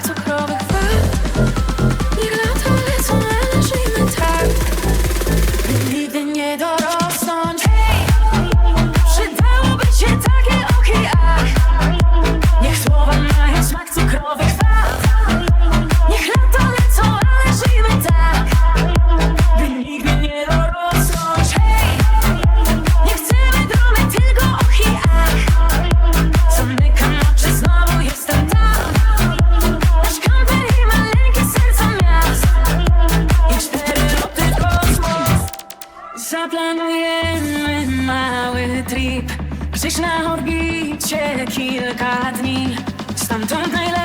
цукрових fajny trip. Na orbicie kilka dni. Stamtąd najlepiej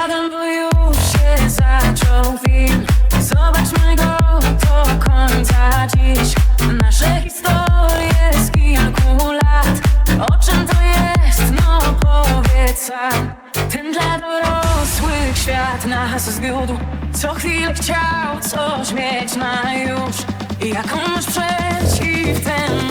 Siadam, bo już się zaczął film Zobaczmy go do końca. Dziś Nasze historie z kilku lat. O czym to jest? No powiedz sam. Ten dla dorosłych świat nas zwiódł. Co chwilę chciał coś mieć na już. Jakąś przeciw temu